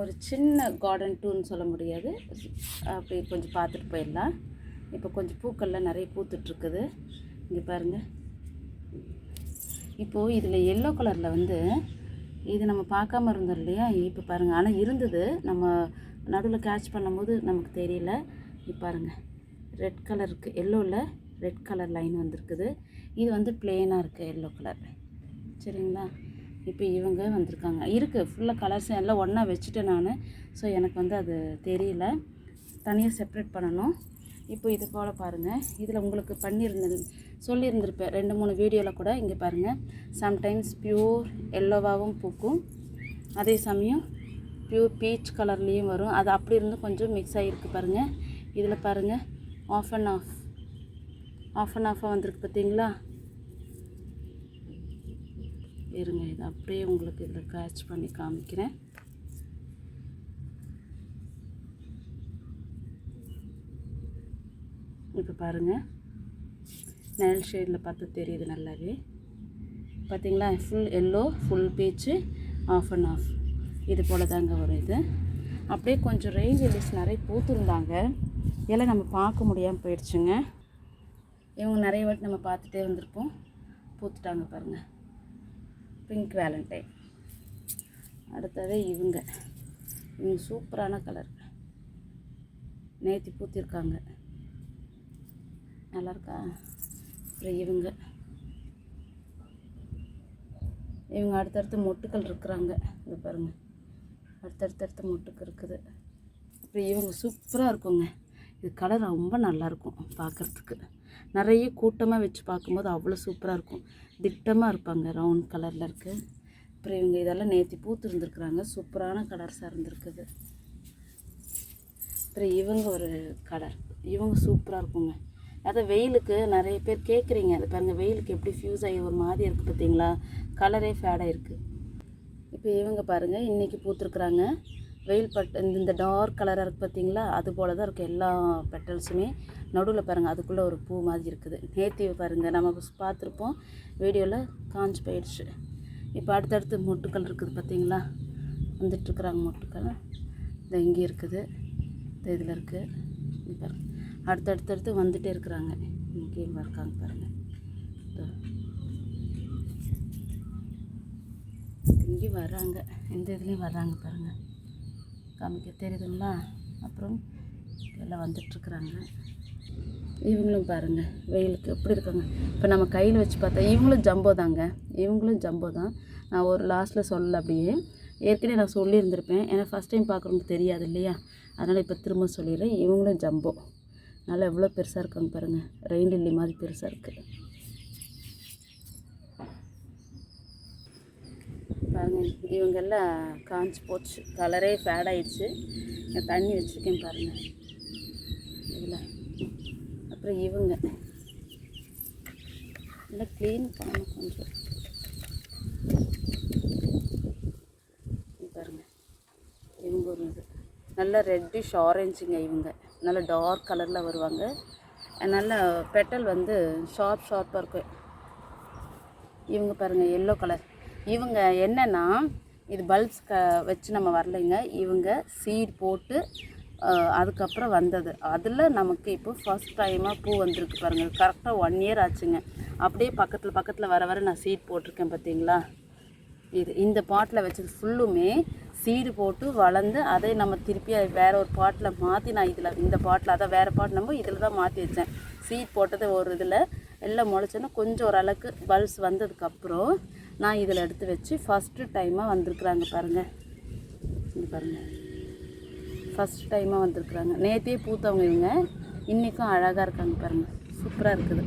ஒரு சின்ன கார்டன் டூர்னு சொல்ல முடியாது. அப்படி கொஞ்சம் பார்த்துட்டு போயிடலாம். இப்போ கொஞ்சம் பூக்கள்லாம் நிறைய பூத்துட்ருக்குது இங்கே பாருங்கள் இப்போது இதில் எல்லோ கலரில் வந்து இது நம்ம பார்க்காம இருந்தோம் இல்லையா? இப்போ பாருங்கள் ஆனால் இருந்தது. நம்ம நடுவில் கேட்ச் பண்ணும்போது நமக்கு தெரியல. இப்போ பாருங்கள் ரெட் கலருக்கு எல்லோவில் ரெட் கலர் லைன் வந்திருக்குது. இது வந்து பிளெயினாக இருக்குது எல்லோ கலர் சரிங்களா? இப்போ இவங்க வந்திருக்காங்க. இருக்குது ஃபுல்லாக கலர்ஸ் எல்லாம் ஒன்றா வச்சுட்டேன் நான். ஸோ எனக்கு வந்து அது தெரியல. தனியாக செப்ரேட் பண்ணணும். இப்போ இது போல் பாருங்கள் இதில் உங்களுக்கு பண்ணியிருந்தேன் சொல்லியிருந்திருப்பேன் ரெண்டு மூணு வீடியோவில் கூட இங்கே பாருங்கள் சம்டைம்ஸ் பியூர் எல்லோவாகவும் பூக்கும். அதே சமயம் பியூர் பீச் கலர்லேயும் வரும். அது அப்படி இருந்து கொஞ்சம் மிக்ஸ் ஆகிருக்கு பாருங்கள் இதில் பாருங்கள் off and off off and ஆஃபாக வந்திருக்கு பார்த்தீங்களா? இருங்க இது அப்படியே உங்களுக்கு இதில் கேட்ச் பண்ணி காமிக்கிறேன். இப்போ பாருங்கள் நெல் ஷேடில் பார்த்து தெரியுது நல்லாவே. பார்த்தீங்களா? Full yellow full peach off and off இது போல் தாங்க வரும் இது. அப்படியே கொஞ்சம் ரெயின் எலிஸ் நிறைய பூத்துருந்தாங்க இதெல்லாம் நம்ம பார்க்க முடியாமல் போயிடுச்சுங்க. இவங்க நிறைய வாட்டி நம்ம பார்த்துட்டே வந்திருப்போம். பூத்துட்டாங்க பாருங்கள் பிங்க் வேலண்டைன். அடுத்தது இவங்க. இவங்க சூப்பரான கலர். நேற்று பூத்திருக்காங்க. நல்லா இருக்கா அப்புறம் இவங்க. இவங்க அடுத்தடுத்து மொட்டுக்கள் இருக்கிறாங்க. இங்கே பாருங்கள் அடுத்தடுத்தடுத்த மொட்டுக்கு இருக்குது. அப்புறம் இவங்க சூப்பராக இருக்குங்க. இது கலர் ரொம்ப நல்லாயிருக்கும் பார்க்குறதுக்கு நிறைய கூட்டமாக வச்சு பார்க்கும்போது அவ்வளோ சூப்பராக இருக்கும். திட்டமாக இருப்பாங்க ரவுண்ட் கலரில் இருக்குது அப்புறம் இவங்க இதெல்லாம் நேற்று பூத்துருந்துருக்குறாங்க. சூப்பரான கலர்ஸாக இருந்திருக்குது அப்புறம் இவங்க ஒரு கலர். இவங்க சூப்பராக இருக்குங்க. அதை வெயிலுக்கு நிறைய பேர் கேட்குறீங்க அது பாருங்கள் வெயிலுக்கு எப்படி ஃப்யூஸ் ஆகி ஒரு மாதிரி இருக்குது பார்த்தீங்களா கலரே ஃபேடாக இருக்குது இப்போ இவங்க பாருங்கள் இன்றைக்கி பூத்துருக்குறாங்க. வெயில் பட் இந்த இந்த டார்க் கலராக இருக்குது பார்த்தீங்களா அது போல தான் இருக்குது எல்லா பெட்டல்ஸுமே நடுவில் பாருங்கள் அதுக்குள்ளே ஒரு பூ மாதிரி இருக்குது. நேத்தி பாருங்கள் நம்ம பார்த்துருப்போம். வீடியோவில் காஞ்சி போயிடுச்சு. இப்போ அடுத்தடுத்து மொட்டுக்கள் இருக்குது பார்த்தீங்களா வந்துட்டுருக்குறாங்க மொட்டுக்கள். இந்த இங்கே இருக்குது. இந்த இதில் இருக்குது பாருங்கள் அடுத்தடுத்தடுத்து வந்துகிட்டே இருக்கிறாங்க. இங்கேயும் இருக்காங்க பாருங்கள் இதோ. இங்கேயும் வர்றாங்க. இந்த இதுலேயும் வர்றாங்க பாருங்கள் காமிக்க தெரியுதுங்களா? அப்புறம் எல்லாம் வந்துட்டுருக்குறாங்க. இவங்களும் பாருங்கள் வெயிலுக்கு எப்படி இருக்காங்க. இப்போ நம்ம கையில் வச்சு பார்த்தா இவங்களும் ஜம்போ தாங்க. இவங்களும் ஜம்போ தான். நான் ஒரு லாஸ்ட்டில் சொல்லலை அப்படியே. ஏற்கனவே நான் சொல்லியிருந்திருப்பேன். ஏன்னா ஃபஸ்ட் டைம் பார்க்குறவங்களுக்கு தெரியாது இல்லையா? அதனால் இப்போ திரும்ப சொல்லிடுறேன். இவங்களும் ஜம்போ. நல்லா எவ்வளோ பெருசாக இருக்காங்க பாருங்கள் ரெயின் லில்லி மாதிரி பெருசாக இருக்குது பாருங்க இவங்கெல்லாம் காஞ்சி போச்சு. கலரே ஃபேட் ஆயிடுச்சு. நான் தண்ணி வச்சுருக்கேன் பாருங்கள் இதில். அப்புறம் இவங்க. நல்லா க்ளீன் பண்ணணும் கொஞ்சம். பாருங்கள் இவங்க ஒரு இது. நல்ல ரெட்டிஷ் ஆரஞ்சுங்க இவங்க. நல்ல டார்க் கலரில் வருவாங்க. நல்ல பெட்டல் வந்து ஷார்ப் ஷார்ப்பாக இருக்கும். இவங்க பாருங்கள் எல்லோ கலர் இவங்க என்னென்னா இது பல்ப்ஸ் க வச்சு நம்ம வரலைங்க. இவங்க சீட் போட்டு அதுக்கப்புறம் வந்தது. அதில் நமக்கு இப்போ ஃபர்ஸ்ட் டைமாக பூ வந்திருக்கு பாருங்கள் கரெக்டாக ஒன் இயர் ஆச்சுங்க. அப்படியே பக்கத்தில் பக்கத்தில் வர வர நான் சீட் போட்டிருக்கேன் பார்த்தீங்களா? இது இந்த பாட்டில் வச்சது ஃபுல்லுமே சீடு போட்டு வளர்ந்து அதை நம்ம திருப்பி அது ஒரு பாட்டில் மாற்றி நான் இதில் இந்த பாட்டில் அதான் வேறு பாட்டு நம்ம இதில் தான் மாற்றி வச்சேன். சீட் போட்டது ஒரு இதில் எல்லாம் முளைச்சோன்னா கொஞ்சம் ஓரளவுக்கு பல்ஸ் வந்ததுக்கப்புறம் நான் இதில் எடுத்து வச்சு ஃபஸ்ட்டு டைமாக வந்திருக்குறாங்க பாருங்கள் இங்க பாருங்கள் ஃபஸ்ட் டைமாக வந்திருக்குறாங்க. நேற்றே பூத்தவங்க இவங்க. இன்றைக்கும் அழகாக இருக்காங்க பாருங்கள் சூப்பராக இருக்குது.